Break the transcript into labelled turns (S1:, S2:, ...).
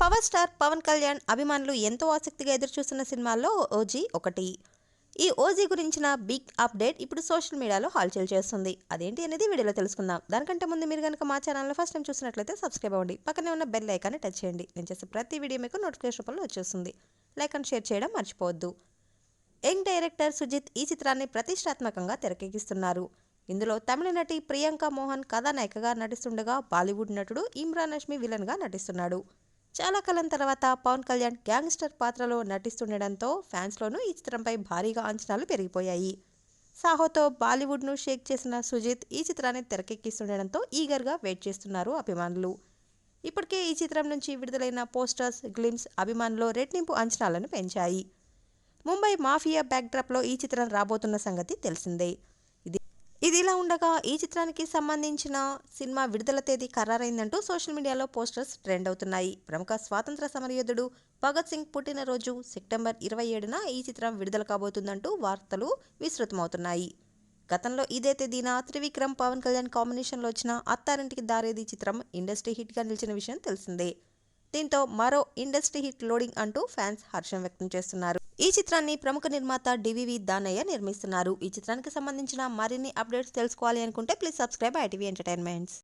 S1: Power star Pawan Kalyan అభిమానులు ఎంతో ఆసక్తిగా ఎదురుచూస్తున్న సినిమాల్లో ఓజీ ఒకటి. ఈ ఓజీ గురించిన బిగ్ అప్డేట్ ఇప్పుడు సోషల్ మీడియాలో హాల్చల్ చేస్తుంది. అదేంటి అనేది వీడియోలో తెలుసుకుందాం. దానికంటే ముందు మీరు కనుక మా ఛానల్లో ఫస్ట్ టైం చూసినట్లయితే సబ్స్క్రైబ్ అవ్వండి. పక్కనే ఉన్న బెల్ ఐకాన్ని టచ్ చేయండి. నేను చేసే ప్రతి వీడియో మీకు నోటిఫికేషన్ రూపంలో వచ్చేస్తుంది. లైక్ అండ్ షేర్ చేయడం మర్చిపోవద్దు. యంగ్ డైరెక్టర్ సుజిత్ ఈ చిత్రాన్ని ప్రతిష్టాత్మకంగా తెరకెక్కిస్తున్నారు. ఇందులో తమిళ నటి ప్రియాంక మోహన్ కథానాయికగా నటిస్తుండగా బాలీవుడ్ నటుడు ఇమ్రాన్ హష్మి విలన్గా నటిస్తున్నాడు. చాలా కాలం తర్వాత పవన్ కళ్యాణ్ గ్యాంగ్స్టర్ పాత్రలో నటిస్తుండడంతో ఫ్యాన్స్లోనూ ఈ చిత్రంపై భారీగా అంచనాలు పెరిగిపోయాయి. సాహోతో బాలీవుడ్ను షేక్ చేసిన సుజిత్ ఈ చిత్రాన్ని తెరకెక్కిస్తుండడంతో ఈగర్గా వెయిట్ చేస్తున్నారు అభిమానులు. ఇప్పటికే ఈ చిత్రం నుంచి విడుదలైన పోస్టర్స్ గ్లిమ్స్ అభిమానులు రెట్టింపు అంచనాలను పెంచాయి. ముంబై మాఫియా బ్యాక్డ్రాప్లో ఈ చిత్రం రాబోతున్న సంగతి తెలిసిందే. ఇది ఇలా ఉండగా ఈ చిత్రానికి సంబంధించిన సినిమా విడుదల తేదీ ఖరారైందంటూ సోషల్ మీడియాలో పోస్టర్స్ ట్రెండ్ అవుతున్నాయి ప్రముఖ స్వాతంత్ర సమరయోధుడు భగత్ సింగ్ పుట్టినరోజు సెప్టెంబర్ ఇరవై ఏడున ఈ చిత్రం విడుదల కాబోతుందంటూ వార్తలు విస్తృతమవుతున్నాయి. గతంలో ఇదే తేదీన త్రివిక్రమ్ పవన్ కళ్యాణ్ కాంబినేషన్లో వచ్చిన అత్తారింటికి దారేది చిత్రం ఇండస్ట్రీ హిట్గా నిలిచిన విషయం తెలిసిందే. దీంతో మరో ఇండస్ట్రీ హిట్ లోడింగ్ అంటూ ఫ్యాన్స్ హర్షం వ్యక్తం చేస్తున్నారు. ఈ చిత్రాన్ని ప్రముఖ నిర్మాత డివివి దానయ్య నిర్మిస్తున్నారు. ఈ చిత్రానికి సంబంధించిన మరిన్ని అప్డేట్స్ తెలుసుకోవాలి అనుకుంటే ప్లీజ్ సబ్స్క్రైబ్ ఐటీవీ ఎంటర్టైన్మెంట్స్.